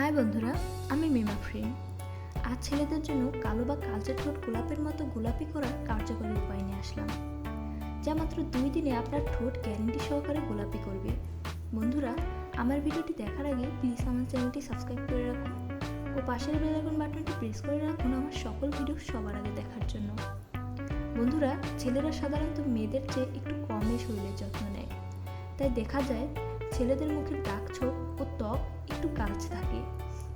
High বন্ধুরা, আমি মিমা frame আজ ছেলেদের জন্য কালো বা কালচে ঠোঁট গোলাপের মতো গোলাপি করার কার্যকরী উপায় নিয়ে আসলাম, যা মাত্র দুই দিনে আপনার ঠোঁট গ্যারেন্টি সহকারে গোলাপি করবে। বন্ধুরা, আমার ভিডিওটি দেখার আগে প্লিজ আমার চ্যানেলটি সাবস্ক্রাইব করে রাখুন ও পাশের বেল আইকন বাটনটি প্রেস করে রাখুন আমার সকল ভিডিও সবার আগে দেখার জন্য। বন্ধুরা, ছেলেরা সাধারণত মেয়েদের চেয়ে একটু কমই শরীরের যত্ন নেয়, তাই দেখা যায় ছেলেদের মুখের দাগ ছোপ ও ত্বক একটু কালচে থাকে।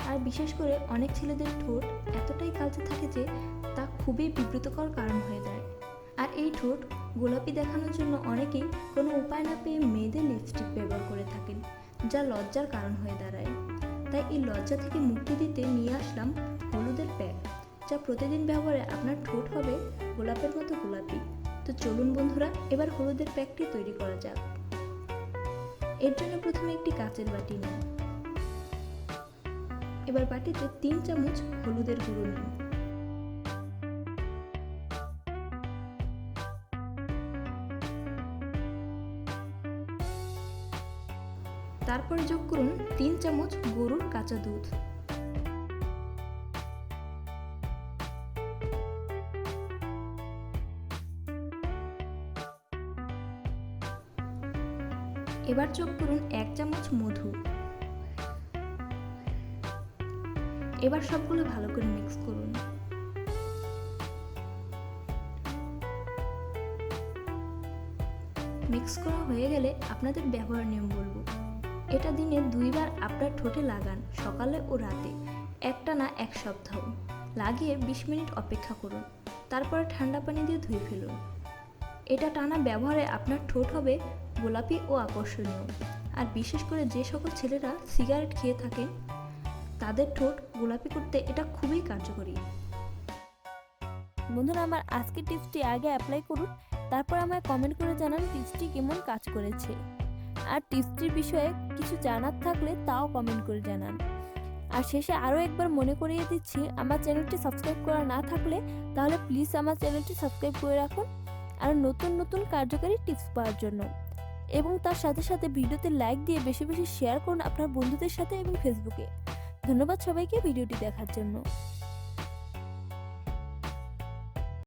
আর বিশেষ করে অনেক ছেলেদের ঠোঁট এতটাই কালচে থাকে যে তা খুবই বিব্রতকর কারণ হয়ে দাঁড়ায় আর এই ঠোঁট গোলাপি দেখানোর জন্য অনেকেই কোনো উপায় না পেয়ে মেয়েদের লিপস্টিক ব্যবহার করে থাকেন, যা লজ্জার কারণ হয়ে দাঁড়ায়। তাই এই লজ্জা থেকে মুক্তি দিতে নিয়ে আসলাম হলুদের প্যাক, যা প্রতিদিন ব্যবহারে আপনার ঠোঁট হবে গোলাপের মতো গোলাপি। তো চলুন বন্ধুরা, এবার হলুদের প্যাকটি তৈরি করা যাক। এর জন্য প্রথমে একটি কাঁচের বাটি নিন। এবার বাটিতে তিন চামচ হলুদের গুঁড়ো নিন। তারপরে যোগ করুন তিন চামচ গরুর কাঁচা দুধ। এবার যোগ করুন এক চামচ মধু। এবার সবগুলো ভালো করে মিক্স করুন। মিক্স করা হয়ে গেলে আপনাদের ব্যবহার নিয়ম বলব। এটা দিনে দুইবার আপনার ঠোঁটে লাগান, সকালে ও রাতে। একটা না এক সপ্তাহ। লাগিয়ে বিশ মিনিট অপেক্ষা করুন। তারপরে ঠান্ডা পানি দিয়ে ধুয়ে ফেলুন। এটা টানা ব্যবহারে আপনার ঠোঁট হবে গোলাপি ও আকর্ষণীয়। আর বিশেষ করে যে সকল ছেলেরা সিগারেট খেয়ে থাকে তাদের ঠোঁট গোলাপি করতে এটা খুবই কার্যকরী। বন্ধুরা, আমার আজকের টিপসটি আগে অ্যাপ্লাই করুন, তারপর আমায় কমেন্ট করে জানান টিপসটি কেমন কাজ করেছে। আর টিপসটির বিষয়ে কিছু জানার থাকলে তাও কমেন্ট করে জানান। আর শেষে আরও একবার মনে করিয়ে দিচ্ছি, আমার চ্যানেলটি সাবস্ক্রাইব করা না থাকলে তাহলে প্লিজ আমার চ্যানেলটি সাবস্ক্রাইব করে রাখুন। আর নতুন নতুন কার্যকারী টিপস পাওয়ার জন্য। এবং তার সাথে সাথে ভিডিওতে লাইক দিয়ে বেশি বেশি শেয়ার করুন আপনার বন্ধুদের সাথে এবং ফেসবুকে ধন্যবাদ সবাইকে ভিডিওটি দেখার জন্য।